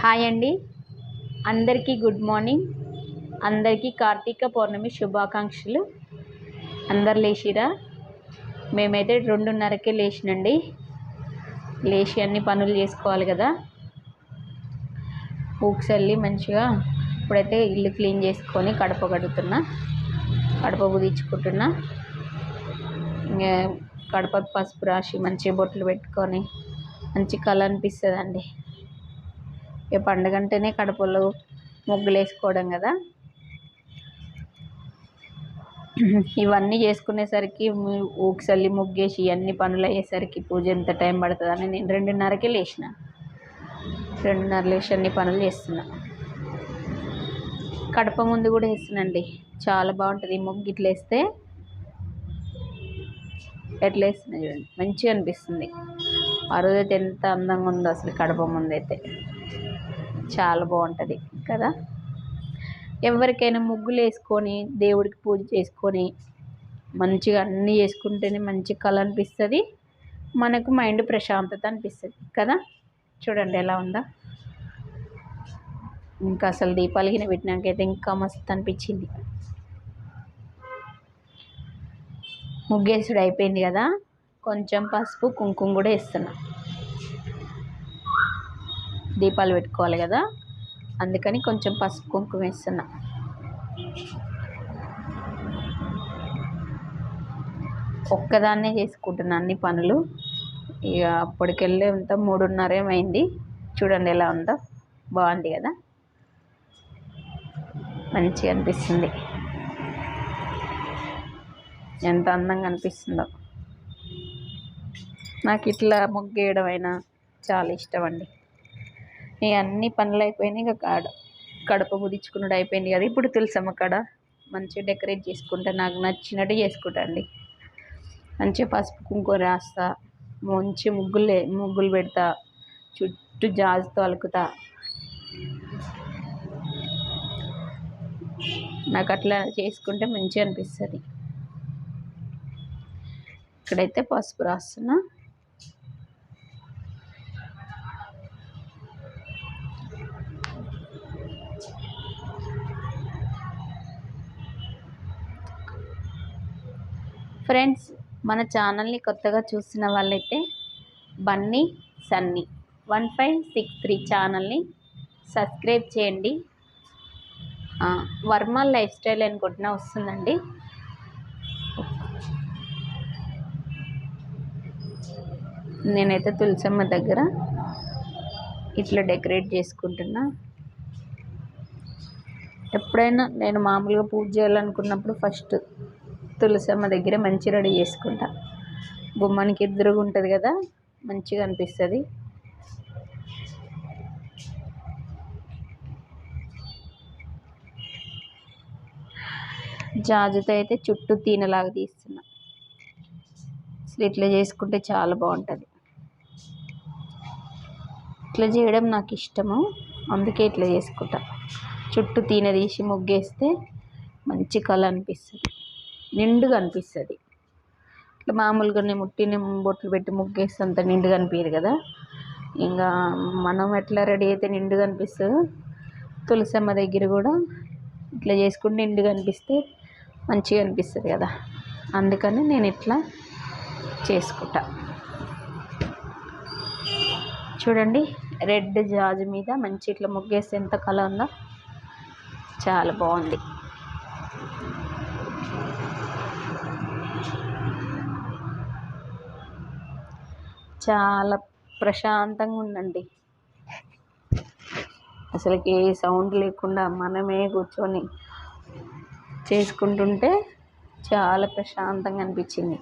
Hi అండి. అందరికీ good morning. అందరికీ కార్తీక పౌర్ణమి శుభాకాంక్షలు. అందరు లేచిరా? మేమైతే రెండున్నరకే లేచినండి. లేచి అన్ని పనులు చేసుకోవాలి కదా. ఊక్స్ వెళ్ళి మంచిగా ఇప్పుడైతే ఇల్లు క్లీన్ చేసుకొని కడప కడుగుతున్నా. కడప కుదించుకుంటున్నా. ఇంకా కడప పసుపు రాసి మంచి బొట్లు పెట్టుకొని మంచి కళ అనిపిస్తుందండి. ఇక పండుగ అంటేనే కడపలో ముగ్గులు వేసుకోవడం కదా. ఇవన్నీ చేసుకునేసరికి ఊక్సల్లి ముగ్గేసి ఇవన్నీ పనులు అయ్యేసరికి పూజ ఎంత టైం పడుతుందని నేను రెండున్నరకే లేచిన. రెండున్నర లేచి అన్ని పనులు చేస్తున్నా. కడప ముందు కూడా వేస్తున్నాండి చాలా బాగుంటుంది ఈ ముగ్గు ఇట్లా వేస్తే. ఎట్లా వేస్తున్నా చూడండి. మంచిగా అనిపిస్తుంది. ఆ రోజైతే ఎంత అందంగా ఉందో అసలు కడప ముందు అయితే చాలా బాగుంటుంది కదా? ఎవరికైనా ముగ్గులు వేసుకొని దేవుడికి పూజ చేసుకొని మంచిగా అన్నీ చేసుకుంటేనే మంచి కళ అనిపిస్తుంది. మనకు మైండ్ ప్రశాంతత అనిపిస్తుంది కదా? చూడండి ఎలా ఉందా? ఇంకా అసలు దీపాలు గిన పెట్టినాకైతే ఇంకా మస్తు అనిపించింది. ముగ్గేసుడు అయిపోయింది కదా? కొంచెం పసుపు కుంకుమ కూడా వేస్తున్నాను దీపాలు పెట్టుకోవాలి కదా. అందుకని కొంచెం పసుపు కుంకుమ వేస్తున్నా. ఒక్కదాన్నే చేసుకుంటున్నా అన్ని పనులు. ఇక అప్పటికెళ్ళే అంతా మూడున్నరేమైంది చూడండి ఎలా ఉందో. బాగుంది కదా. మంచిగా అనిపిస్తుంది. ఎంత అందంగా అనిపిస్తుందో. నాకు ఇట్లా ముగ్గేయడం అయినా చాలా ఇష్టం అండి. నీ అన్ని పనులు అయిపోయినాయి. ఇక కాడ కడప కుదించుకున్నాడు అయిపోయింది కదా. ఇప్పుడు తులసమ్మ కాడ మంచిగా డెకరేట్ చేసుకుంటా నాకు నచ్చినట్టు చేసుకుంటండి మంచిగా పసుపు కుంకుమ రాస్తా మంచి ముగ్గులు ముగ్గులు పెడతా చుట్టూ జాజుతో అలుకుతా. నాకు అట్లా చేసుకుంటే మంచిగా అనిపిస్తుంది. ఇక్కడైతే పసుపు రాస్తున్నా. ఫ్రెండ్స్ మన ఛానల్ని కొత్తగా చూసిన వాళ్ళైతే Bunny Sunny one five six three ఛానల్ని సబ్స్క్రైబ్ చేయండి. వర్మ లైఫ్ స్టైల్ అని వస్తుందండి. నేనైతే తులసమ్మ దగ్గర ఇట్లా డెకరేట్ చేసుకుంటున్నా. ఎప్పుడైనా నేను మామూలుగా పూజ చేయాలనుకున్నప్పుడు ఫస్ట్ తులసమ్మ దగ్గర మంచి రెడీ చేసుకుంటా. గుమ్మానికి ఎదురుగా ఉంటుంది కదా మంచిగా అనిపిస్తుంది. జాజుతో అయితే చుట్టూ తీనలాగా తీస్తున్నా. అసలు ఇట్లా చేసుకుంటే చాలా బాగుంటుంది. ఇట్లా చేయడం నాకు ఇష్టము. అందుకే ఇట్లా చేసుకుంటా. చుట్టూ తీన తీసి ముగ్గేస్తే మంచి కళ అనిపిస్తుంది. నిండుగా అనిపిస్తుంది. ఇట్లా మామూలుగా నేను బొట్లు పెట్టి ముగ్గేస్తే అంత నిండుగా అనిపించదు కదా. ఇంకా మనం ఎట్లా రెడీ అయితే నిండుగా అనిపిస్తుందో తులసమ్మ దగ్గర కూడా ఇట్లా చేసుకుంటే నిండుగా అనిపిస్తే మంచిగా అనిపిస్తుంది కదా. అందుకని నేను ఇట్లా చేసుకుంటా. చూడండి రెడ్ జాజు మీద మంచి ఇట్లా ముగ్గేస్తే ఎంత కలర్ ఉందో చాలా బాగుంది. చాలా ప్రశాంతంగా ఉందండి. అసలుకి ఏ సౌండ్ లేకుండా మనమే కూర్చొని చేసుకుంటుంటే చాలా ప్రశాంతంగా అనిపించింది.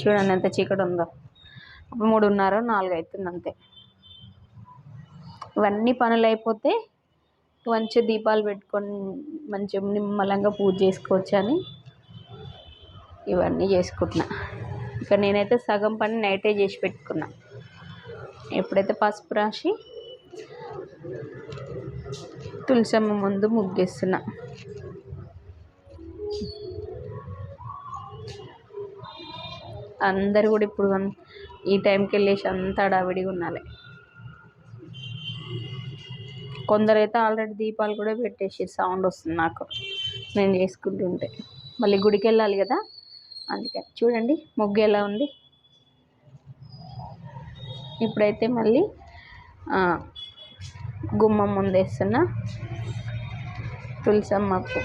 చూడండి ఎంత చీకటి ఉందో. మూడున్నర నాలుగు అవుతుంది అంతే. ఇవన్నీ పనులు అయిపోతే మంచి దీపాలు పెట్టుకొని మంచిగా నిమ్మలంగా పూజ చేసుకోవచ్చు అని ఇవన్నీ చేసుకుంటున్నా. ఇక నేనైతే సగం పని నైటే చేసి పెట్టుకున్నా. ఎప్పుడైతే పసుపు రాసి తులసమ్మ ముందు ముగ్గేస్తున్నా. అందరు కూడా ఇప్పుడు ఈ టైంకి వెళ్ళేసి అంతా అడావిడిగా ఉండాలి. కొందరైతే ఆల్రెడీ దీపాలు కూడా పెట్టేసి సౌండ్ వస్తుంది నాకు. నేను చేసుకుంటుంటే. మళ్ళీ గుడికి వెళ్ళాలి కదా? అందుకని చూడండి ముగ్గు ఎలా ఉంది? ఇప్పుడైతే మళ్ళీ గుమ్మం ముందు వేస్తున్నా తులసమ్మకు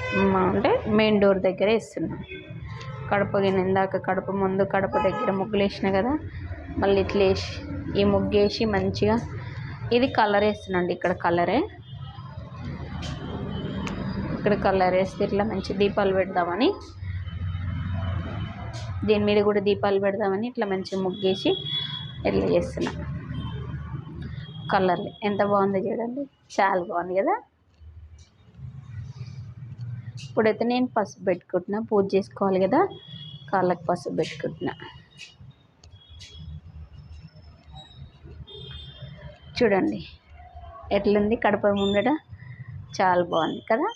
అంటే మెయిన్ డోర్ దగ్గర వేస్తున్నా. కడప ఇందాక కడప ముందు కడప దగ్గర ముగ్గులు వేసిన కదా మళ్ళీ ఇట్లా వేసి ఈ ముగ్గు వేసి మంచిగా ఇది కలర్ వేస్తున్నాండి ఇక్కడ కలరే. ఇక్కడ కలర్ వేస్తే ఇట్లా మంచి దీపాలు పెడదామని దీని మీద కూడా దీపాలు పెడదామని ఇట్లా మంచిగా ముగ్గేసి ఇట్లా చేస్తున్నా. కలర్లు ఎంత బాగుందో చూడండి. చాలా బాగుంది కదా. ఇప్పుడైతే నేను పసుపు పెట్టుకుంటున్నా. పూజ చేసుకోవాలి కదా. కాళ్ళకి పసుపు పెట్టుకుంటున్నా. చూడండి. ఎట్లుంది? కడప ముందట చాలా బాగుంది కదా.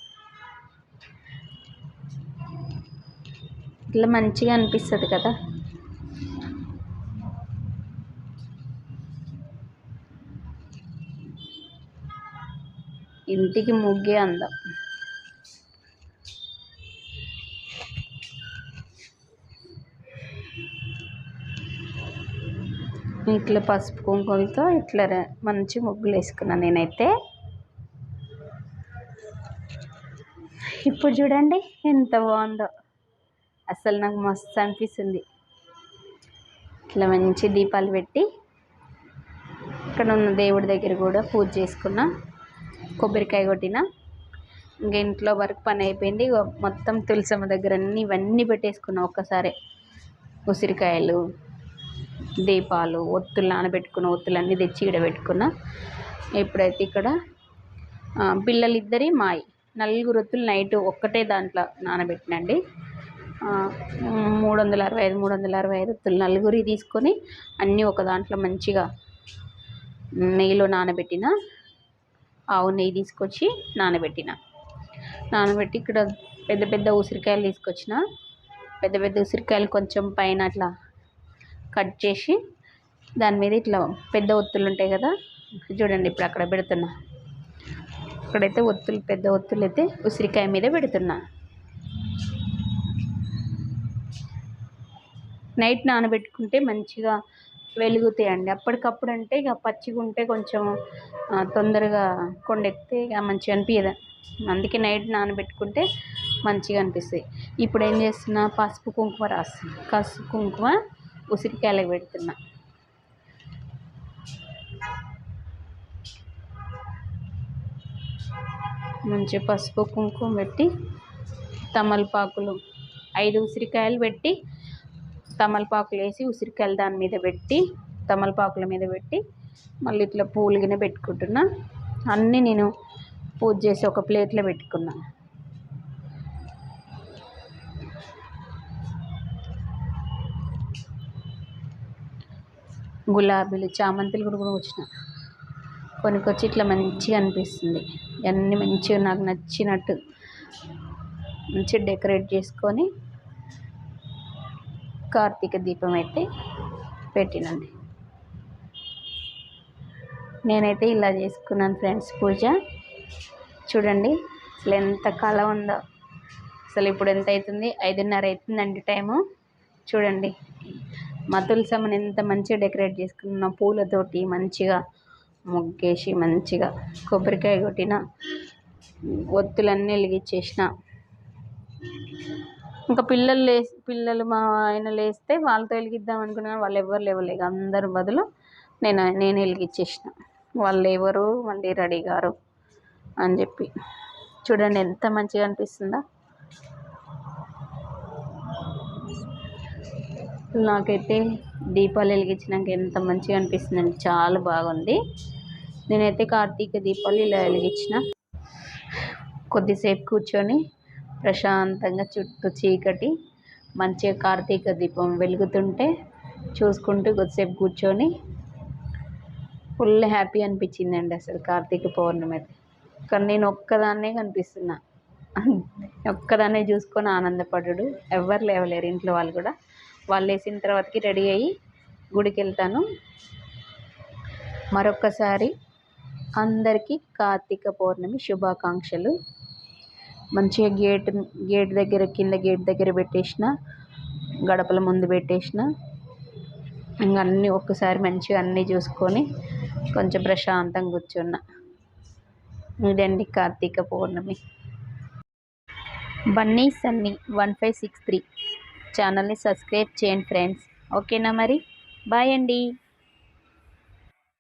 ఇట్లా మంచిగా అనిపిస్తుంది కదా. ఇంటికి ముగ్గే అందం. ఇట్లా పసుపు కుంకుమలతో ఇట్లా మంచి ముగ్గులు వేసుకున్నాను నేనైతే. ఇప్పుడు చూడండి ఎంత బాగుందో. అసలు నాకు మస్తు అనిపిస్తుంది. ఇట్లా మంచి దీపాలు పెట్టి ఇక్కడ ఉన్న దేవుడి దగ్గర కూడా పూజ చేసుకున్న కొబ్బరికాయ కొట్టిన. ఇంకా ఇంట్లో వర్క్ పని అయిపోయింది మొత్తం తులసమ్మ దగ్గర అన్నీ ఇవన్నీ పెట్టేసుకున్నా ఒక్కసారే. ఉసిరికాయలు దీపాలు ఒత్తులు నానబెట్టుకున్న ఒత్తులు అన్నీ తెచ్చి ఇక్కడ పెట్టుకున్నా. ఇప్పుడైతే ఇక్కడ పిల్లలిద్దరి మాయి. నలుగురు ఒత్తులు నైట్ ఒక్కటే దాంట్లో నానబెట్టినండి. మూడు వందల అరవై ఐదు మూడు వందల అరవై ఐదు ఒత్తులు నలుగురి తీసుకొని అన్నీ ఒక దాంట్లో మంచిగా నెయ్యిలో నానబెట్టిన ఆవు నెయ్యి తీసుకొచ్చి నానబెట్టిన. నానబెట్టి ఇక్కడ పెద్ద పెద్ద ఉసిరికాయలు తీసుకొచ్చిన. పెద్ద పెద్ద ఉసిరికాయలు కొంచెం పైన అట్లా కట్ చేసి దాని మీద ఇట్లా పెద్ద ఒత్తులు ఉంటాయి కదా చూడండి ఇప్పుడు అక్కడ పెడుతున్నా. ఇక్కడైతే ఒత్తులు పెద్ద ఒత్తులు అయితే ఉసిరికాయ మీద పెడుతున్నా. నైట్ నానబెట్టుకుంటే మంచిగా వెలుగుతాయండి. అప్పటికప్పుడు అంటే ఇక పచ్చిగా ఉంటే కొంచెం తొందరగా కొండెక్కితే ఇక మంచిగా అనిపించదు అందుకే నైట్ నానబెట్టుకుంటే మంచిగా అనిపిస్తాయి. ఇప్పుడు ఏం చేస్తున్నా పసుపు కుంకుమ రాస్తున్నా. పసుపు కుంకుమ ఉసిరికాయలకు పెడుతున్నా. మంచి పసుపు కుంకుమ పెట్టి తమలపాకులు ఐదు ఉసిరికాయలు పెట్టి తమలపాకులు వేసి ఉసిరికాయలు దాని మీద పెట్టి తమలపాకుల మీద పెట్టి మళ్ళీ ఇట్లా పూలు గిన్నె పెట్టుకుంటున్నా. అన్నీ నేను పూజ చేసి ఒక ప్లేట్లో పెట్టుకున్నా. గులాబీలు చామంతులు కూడా కూడా వచ్చిన. కొనుక్కొచ్చి ఇట్లా మంచిగా అనిపిస్తుంది. అన్నీ మంచిగా నాకు నచ్చినట్టు మంచిగా డెకరేట్ చేసుకొని కార్తీక దీపం అయితే పెట్టినండి. నేనైతే ఇలా చేసుకున్నాను ఫ్రెండ్స్ పూజ. చూడండి అసలు ఎంత కళ ఉందో. అసలు ఇప్పుడు ఎంత అవుతుంది? ఐదున్నర అవుతుందండి టైము. చూడండి మా తులసమ్మని ఎంత మంచిగా డెకరేట్ చేసుకున్న. పూలతోటి మంచిగా ముగ్గేసి మంచిగా కొబ్బరికాయ కొట్టిన ఒత్తులన్నీ వెలిగించేసిన. ఇంకా పిల్లలు లే పిల్లలు మా ఆయన లేస్తే వాళ్ళతో వెలిగిద్దాం అనుకున్నాను వాళ్ళు ఎవరు లేవలేక అందరు బదులు నేను నేను వెలిగించేసిన వాళ్ళు ఎవరు? మళ్ళీ రెడీ గారు అని చెప్పి. చూడండి ఎంత మంచిగా అనిపిస్తుందా? నాకైతే దీపాలు వెలిగించినాక ఎంత మంచిగా అనిపిస్తుందండి చాలా బాగుంది. నేనైతే కార్తీక దీపాలు ఇలా వెలిగించిన. కొద్దిసేపు కూర్చొని ప్రశాంతంగా చుట్టూ చీకటి మంచిగా కార్తీక దీపం వెలుగుతుంటే చూసుకుంటూ కొద్దిసేపు కూర్చొని ఫుల్ హ్యాపీ అనిపించిందండి అసలు కార్తీక పౌర్ణమి అయితే. కానీ నేను ఒక్కదాన్నే కనిపిస్తున్నా. ఒక్కదాన్నే చూసుకొని ఆనందపడడు. ఎవ్వరు లేవలేరు ఇంట్లో వాళ్ళు కూడా. వాళ్ళు వేసిన తర్వాతకి రెడీ అయ్యి గుడికి వెళ్తాను. మరొక్కసారి అందరికీ కార్తీక పౌర్ణమి శుభాకాంక్షలు. మంచిగా గేట్ గేట్ దగ్గర కింద గేట్ దగ్గర పెట్టేసిన గడపల ముందు పెట్టేసిన. ఇంకా అన్నీ ఒక్కసారి మంచిగా అన్నీ చూసుకొని కొంచెం ప్రశాంతంగా కూర్చున్నా. ఇదండి Karthika Pournami. Bunny Sunny one five six three. ఛానల్ని సబ్స్క్రైబ్ చేయండి ఫ్రెండ్స్. ఓకేనా మరి? బాయ్ అండి.